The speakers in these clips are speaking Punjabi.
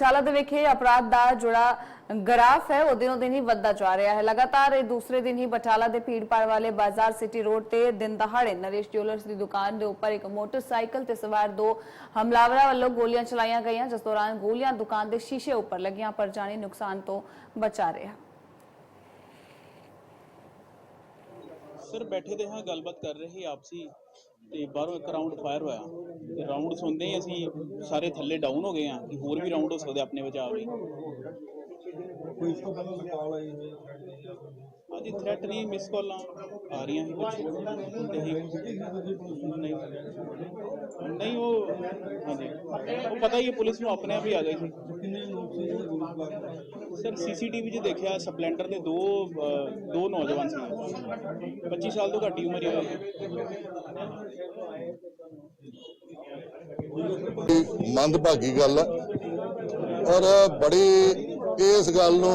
ਚਾਲਾ ਦੇ ਵਿਖੇ ਅਪਰਾਧ ਦਾ ਜਿਹੜਾ ਗ੍ਰਾਫ ਹੈ। ਉਹ ਦਿਨੋਂ ਦਿਨ ਹੀ ਵੱਧਦਾ ਜਾ ਰਿਹਾ ਹੈ। ਲਗਾਤਾਰ ਇਹ ਦੂਸਰੇ ਦਿਨ ਹੀ ਬਟਾਲਾ ਦੇ ਭੀੜਪਾੜ ਵਾਲੇ ਬਾਜ਼ਾਰ ਸਿਟੀ ਰੋਡ ਤੇ ਦਿਨ ਦਹਾੜੇ ਨਰੇਸ਼ ਜਿਊਲਰਸ ਦੀ ਦੁਕਾਨ ਦੇ ਉੱਪਰ ਇੱਕ ਮੋਟਰਸਾਈਕਲ ਤੇ ਸਵਾਰ ਦੋ ਹਮਲਾਵਰਾਂ ਵੱਲੋਂ ਗੋਲੀਆਂ ਚਲਾਈਆਂ ਗਈਆਂ, ਜਿਸ ਦੌਰਾਨ ਗੋਲੀਆਂ ਦੁਕਾਨ ਦੇ ਸ਼ੀਸ਼ੇ ਉੱਪਰ ਲੱਗੀਆਂ, ਪਰ ਜਾਨੀ ਨੁਕਸਾਨ ਤੋਂ ਬਚਾ ਰਿਹਾ। ਸਰ ਬੈਠੇ ਦੇ ਹਾਂ, ਗੱਲਬਾਤ ਕਰ ਰਹੇ ਆਪਸੀ ਤੇ ਬਾਹਰੋਂ ਇੱਕ ਰਾਉਂਡ ਫਾਇਰ ਹੋਇਆ। ਤੇ ਰਾਉਂਡ ਸੁਣਦੇ ਹੀ ਅਸੀਂ ਸਾਰੇ ਥੱਲੇ ਡਾਊਨ ਹੋ ਗਏ ਆ ਕਿ ਹੋਰ ਵੀ ਰਾਉਂਡ ਹੋ ਸਕਦੇ ਆਪਣੇ ਬਚਾਅ ਲਈ। ਕੋਈ ਇਸ ਤੋਂ ਪਹਿਲਾਂ ਕਾਲ ਆਈ ਹੋਈ ਹਾਂਜੀ ਥ੍ਰੈਟ ਨਹੀਂ ਮਿਸ ਕਾਲਾਂ ਆ ਰਹੀਆਂ ਸੀ ਕੁਝ ਤੇ ਹੀ ਨਹੀਂ ਨਹੀਂ ਉਹ ਹਾਂਜੀ ਉਹ ਪਤਾ ਹੀ ਹੈ ਪੁਲਿਸ ਨੂੰ ਆਪਣੇ ਆਪ ਹੀ ਆ ਗਈ ਸੀ ਕਿੰਨੇ ਲੋਕ ਸੀ ਜਿਹੜੇ ਗੋਲੀ ਚਲਾ ਸਰ ਸੀਸੀਟੀਵੀ 'ਚ ਦੇਖਿਆ ਸਪਲੈਂਡਰ ਦੇ ਦੋ ਅਹ, ਦੋ ਨੌਜਵਾਨ ਸੀ 25 ਸਾਲ ਤੋਂ ਘੱਟ ਹੀ ਉਮਰ ਹੀ ਹੋਈ ਮੰਦਭਾਗੀ ਗੱਲ ਹੈ ਔਰ ਬੜੀ ਇਸ ਗੱਲ ਨੂੰ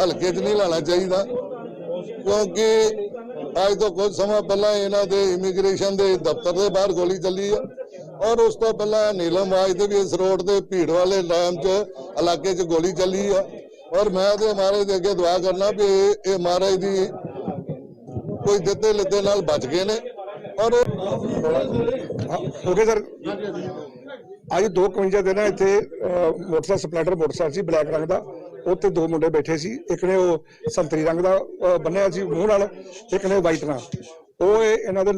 ਹਲਕੇ 'ਚ ਨਹੀਂ ਲੈਣਾ ਚਾਹੀਦਾ, ਕਿਉਂਕਿ ਅੱਜ ਤੋਂ ਕੁਝ ਸਮਾਂ ਪਹਿਲਾਂ ਇਹਨਾਂ ਦੇ ਇਮੀਗ੍ਰੇਸ਼ਨ ਦੇ ਦਫ਼ਤਰ ਦੇ ਬਾਹਰ ਗੋਲੀ ਚੱਲੀ ਆ, ਔਰ ਉਸ ਤੋਂ ਪਹਿਲਾਂ ਨੀਲਮ ਬਾਜ ਦੇ ਵੀ ਇਸ ਰੋਡ ਦੇ ਭੀੜ ਵਾਲੇ ਡੈਮ 'ਚ ਇਲਾਕੇ 'ਚ ਗੋਲੀ ਚੱਲੀ ਆ, ਔਰ ਮੈਂ ਤੇ ਮਹਾਰਾਜ ਦੇ ਅੱਗੇ ਦੁਆ ਕਰਨਾ ਵੀ ਇਹ ਇਹ ਮਹਾਰਾਜ ਦੀ ਕੋਈ ਦਿੱਤੇ ਲਿੱਤੇ ਨਾਲ ਬਚ ਗਏ ਨੇ, ਔਰ ਓਕੇ ਸਰ ਅੱਜ 2:51 ਦੇ ਨਾ ਇੱਥੇ ਮੋਟਰਸਾਈਕਲ ਸਪਲੈਂਡਰ ਮੋਟਰਸਾਈਕਲ ਸੀ, ਬਲੈਕ ਰੰਗ ਦਾ। ਉੱਤੇ ਦੋ ਮੁੰਡੇ ਬੈਠੇ ਸੀ। ਇੱਕ ਨੇ ਉਹ ਸੰਤਰੀ ਰੰਗ ਦਾ ਬੰਨਿਆ ਸੀ ਮੂੰਹ ਨਾਲ, ਇੱਕ ਨੇ ਵਾਈਟ ਨਾਲ। ਉਹ ਇਹ ਇਹਨਾਂ ਦੇ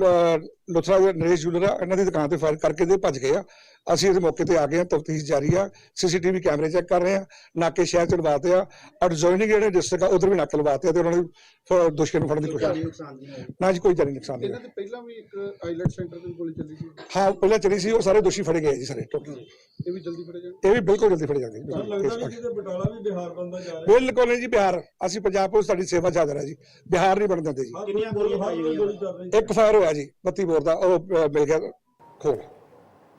ਲੁਥਰਾ ਦੇ ਨਰੇਸ਼ ਜੂਲਰ ਆ ਇਹਨਾਂ ਦੀ ਦੁਕਾਨ ਤੇ ਫਾਇਰ ਕਰਕੇ ਦੇ ਭੱਜ ਗਏ ਆ। ਅਸੀਂ ਇਸ ਮੌਕੇ ਤੇ ਆ ਗਏ ਆ ਤਫਤੀਸ਼ ਜਾਰੀ ਆ। ਸੀਸੀਟੀਵੀ ਕੈਮਰੇ ਚੈੱਕ ਕਰ ਰਹੇ ਆ ਨਾਕੇ ਸ਼ਹਿਰ ਚ ਲਵਾਤੇ ਆ ਐਡਜੋਇਨਿੰਗ ਜਿਹੜੇ ਡਿਸਟ੍ਰਿਕਟ ਆ ਉਧਰ ਵੀ ਨਾਕੇ ਲਵਾਤੇ ਆ ਤੇ ਉਹਨਾਂ ਨੂੰ ਦੋਸ਼ੀਆਂ ਨੂੰ ਫੜਨ ਦੀ ਕੋਸ਼ਿਸ਼ ਨਾ ਜੀ ਕੋਈ ਜਾਨੀ ਨੁਕਸਾਨ ਨਹੀਂ ਇਹਨਾਂ ਦੇ ਪਹਿਲਾਂ ਵੀ ਇੱਕ ਆਈਲੈਟ ਸੈਂਟਰ ਤੇ ਗੋਲੀ ਚੱਲੀ ਸੀ। ਹਾਂ ਪਹਿਲਾਂ ਚਲੀ ਸੀ ਉਹ ਸਾਰੇ ਦੋਸ਼ੀ ਫੜੇ ਗਏ ਜੀ ਸਾਰੇ। ਟੋਟਲ। ਇਹ ਵੀ ਜਲਦੀ ਫੜੇ ਇਹ ਵੀ ਬਿਲਕੁਲ ਜਲਦੀ ਫੜੇ ਜਾਣਗੇ ਲੱਗਦਾ ਵੀ ਜਿਹਦੇ ਬਟਾਲਾ ਵੀ ਬਿਹਾਰ ਬੰਦਾ ਜਾ ਰਿਹਾ। ਬਿਲਕੁਲ ਨਹੀਂ ਜੀ ਬਿਹਾਰ। ਅਸੀਂ ਪੰਜਾਬ ਪੁਲਿਸ ਤੁਹਾਡੀ ਸੇਵਾ ਚ ਹਾਜ਼ਰ ਹੈ ਜੀ। ਬਿਹਾਰ ਨਹੀਂ ਬਣ ਦਿੰਦੇ ਜੀ। ਕਿੰਨੀਆਂ ਗੋਲੀਆਂ ਪਾਈ ਗੋਲੀ ਚੱਲ ਰਹੀ ਇੱਕ ਫਾਇਰ ਹੋਇਆ ਜੀ 32 ਬੋਰ ਦਾ ਉਹ ਅਹ, ਮਿਲ ਗਿਆ ਖੋਲ